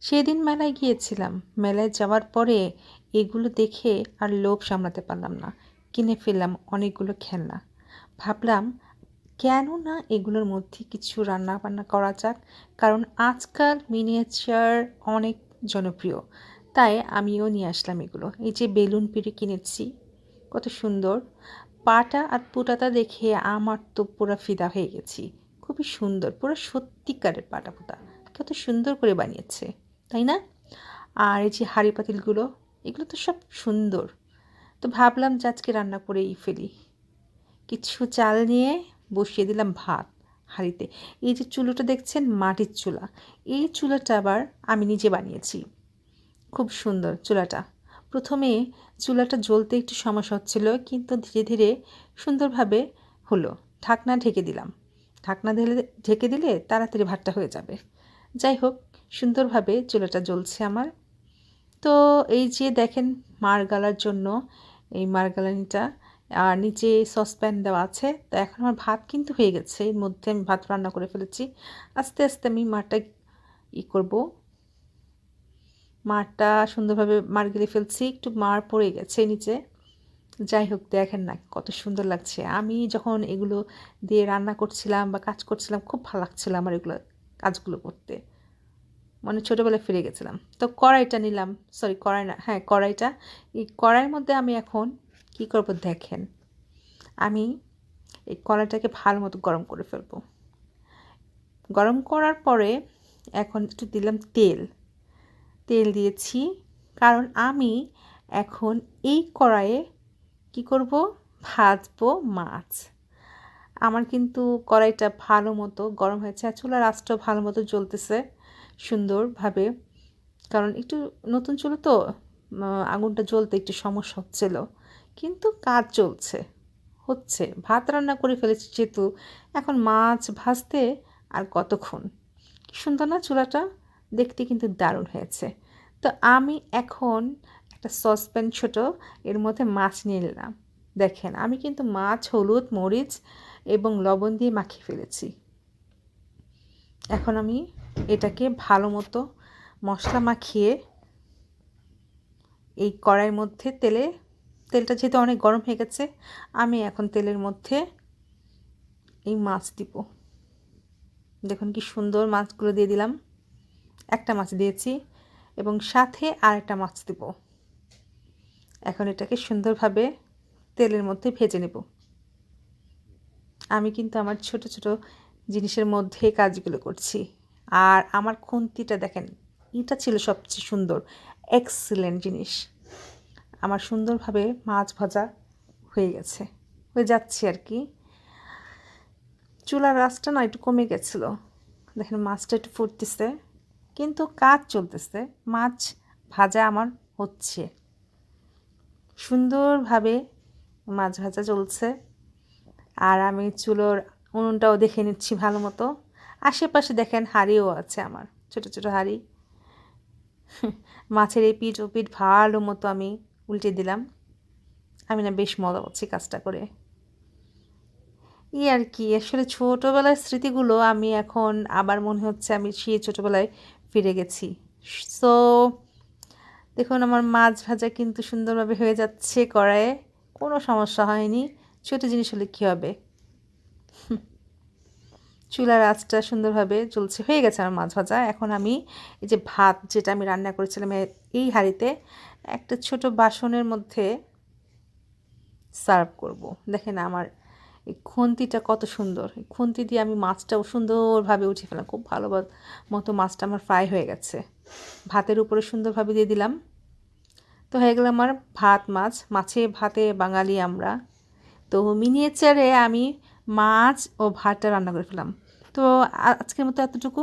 সেদিন মেলায় গিয়েছিলাম। মেলায় যাওয়ার পরে এগুলো দেখে আর লোভ সামলাতে পারলাম না। কিনে ফেললাম অনেকগুলো খেলনা। ভাবলাম, কেন না এগুলোর মধ্যে কিছু রান্না বান্না করা যাক? কারণ আজকাল মিনিয়েচার অনেক জনপ্রিয়। তাই আমিও নিয়ে আসলাম এগুলো। এই যে বেলুন পিড়ি কিনেছি, কত সুন্দর। পাটা আর পুটাটা দেখে আমার তো পুরো ফিদা হয়ে গেছি। খুবই সুন্দর, পুরো সত্যিকারের পাটা পুতা। কত সুন্দর করে বানিয়েছে। তাই না? আর এই যে হাঁড়ি পাতিলগুলো, এগুলো তো সব সুন্দর। তো ভাবলাম যে আজকে রান্না করেই ফেলি। কিছু চাল নিয়ে বসিয়ে দিলাম ভাত হাঁড়িতে। এই যে চুলোটা দেখছেন, মাটির চুলা। এই চুলাটা আবার আমি নিজে বানিয়েছি। খুব সুন্দর চুলাটা। প্রথমে চুলাটা জ্বলতে একটু সমস্যা হচ্ছিল, কিন্তু ধীরে ধীরে সুন্দরভাবে হলো। ঢাকনা ঢেকে দিলাম। ঢাকনা ঢেলে, ঢেকে দিলে তাড়াতাড়ি ভাতটা হয়ে যাবে। যাই হোক, সুন্দরভাবে চুলাটা জ্বলছে আমার। তো এই যে দেখেন মার গালার জন্য এই মারগালানিটা আর নিচে সসপ্যান দেওয়া আছে। তো এখন আমার ভাত কিন্তু হয়ে গেছে, এর মধ্যে আমি ভাত রান্না করে ফেলেছি। আস্তে আস্তে আমি মারটা ই করব। মারটা সুন্দরভাবে মার গেলে ফেলছি, একটু মার পড়ে গেছে নিচে। যাই হোক, দেখেন না কত সুন্দর লাগছে। আমি যখন এগুলো দিয়ে রান্না করছিলাম বা কাজ করছিলাম, খুব ভালো লাগছিল আমার এগুলো কাজগুলো করতে। মানে ছোটোবেলায় ফিরে গেছিলাম। তো কড়াইটা নিলাম। সরি কড়াই না হ্যাঁ কড়াইটা। এই কড়াইয়ের মধ্যে আমি এখন কি করব দেখেন। আমি এই কড়াইটাকে ভালো মতো গরম করে ফেলব। গরম করার পরে এখন একটু দিলাম তেল। তেল দিয়েছি। কারণ আমি এখন এই কড়াইয়ে কি করব? ভাজবো মাছ। আমার কিন্তু কড়াইটা ভালো মতো গরম হয়েছে আর চুলার আঁচটাও ভালো মতো জ্বলতেছে সুন্দরভাবে। কারণ একটু নতুন চুলো তো আগুনটা জ্বলতে একটু সমস্যা হচ্ছিল। কিন্তু কাজ চলছে, হচ্ছে। ভাত রান্না করে ফেলেছি যেহেতু, এখন মাছ ভাজতে আর কতক্ষণ? সুন্দর না চুলাটা? দেখতে কিন্তু দারুণ হয়েছে। তো আমি এখন একটা সসপ্যান ছোটো, এর মধ্যে মাছ নিয়ে নিলাম। দেখেন, আমি কিন্তু মাছ, হলুদ, মরিচ এবং লবণ দিয়ে মাখিয়ে ফেলেছি। এখন আমি এটাকে ভালো মতো মশলা মাখিয়ে এই কড়াইয়ের মধ্যে তেলে, তেলটা যেহেতু অনেক গরম হয়ে গেছে, আমি এখন তেলের মধ্যে এই মাছ দিব। দেখুন কি সুন্দর মাছগুলো দিয়ে দিলাম। একটা মাছ দিয়েছি এবং সাথে আর একটা মাছ দেব। এখন এটাকে সুন্দরভাবে তেলের মধ্যে ভেজে নেব। আমি কিন্তু আমার ছোট ছোট জিনিসের মধ্যে কাজগুলো করছি। আর আমার খুন্তিটা দেখেন, এটা ছিল সবচেয়ে সুন্দর এক্সিলেন্ট জিনিস। আমার সুন্দরভাবে মাছ ভাজা হয়ে গেছে, হয়ে যাচ্ছে আর কি। চুলার রাসটা না একটু কমে গেছিল। দেখেন মাছটা একটু ফুটতেছে, কিন্তু কাজ চলতেছে, মাছ ভাজা আমার হচ্ছে। সুন্দরভাবে মাছ ভাজা চলছে। আর আমি চুলোর উনুনটাও দেখে নিচ্ছি ভালো মতো। আশেপাশে দেখেন হাড়িও আছে আমার, ছোট ছোট হাড়ি। মাছের এই পিঠ ও পিঠ ভালো মতো আমি উল্টে দিলাম। আমি না বেশ মজা পাচ্ছি কাজটা করে। ই আর কি, আসলে ছোটোবেলার স্মৃতিগুলো আমি এখন আবার মনে হচ্ছে আমি সেই ছোটোবেলায় ফিরে গেছি। সো দেখুন আমার মাছ ভাজা কিন্তু সুন্দরভাবে হয়ে যাচ্ছে কড়াইয়ে, কোনো সমস্যা হয়নি। ছোটো জিনিস হলে কী হবে? চুলার আঁচটা সুন্দরভাবে চলছে হয়ে গেছে আমার মাছ ভাজা। এখন আমি এই যে ভাত যেটা আমি রান্না করেছিলাম এই হাঁড়িতে একটা ছোট বাসনের মধ্যে সার্ভ করব। দেখেন আমার এই খুন্তিটা কত সুন্দর। এই খুন্তি দিয়ে আমি মাছটাও সুন্দরভাবে উঠে ফেলাম খুব ভালো মতো মাছটা আমার ফ্রাই হয়ে গেছে। ভাতের উপরে সুন্দরভাবে দিয়ে দিলাম। তো হয়ে গেল আমার ভাত মাছ। মাছে ভাতে বাঙালি আমরা। তো মিনিয়েচারে আমি মাছ ও ভাতটা রান্না করে ফেলাম তো আজকের মতো এতটুকু।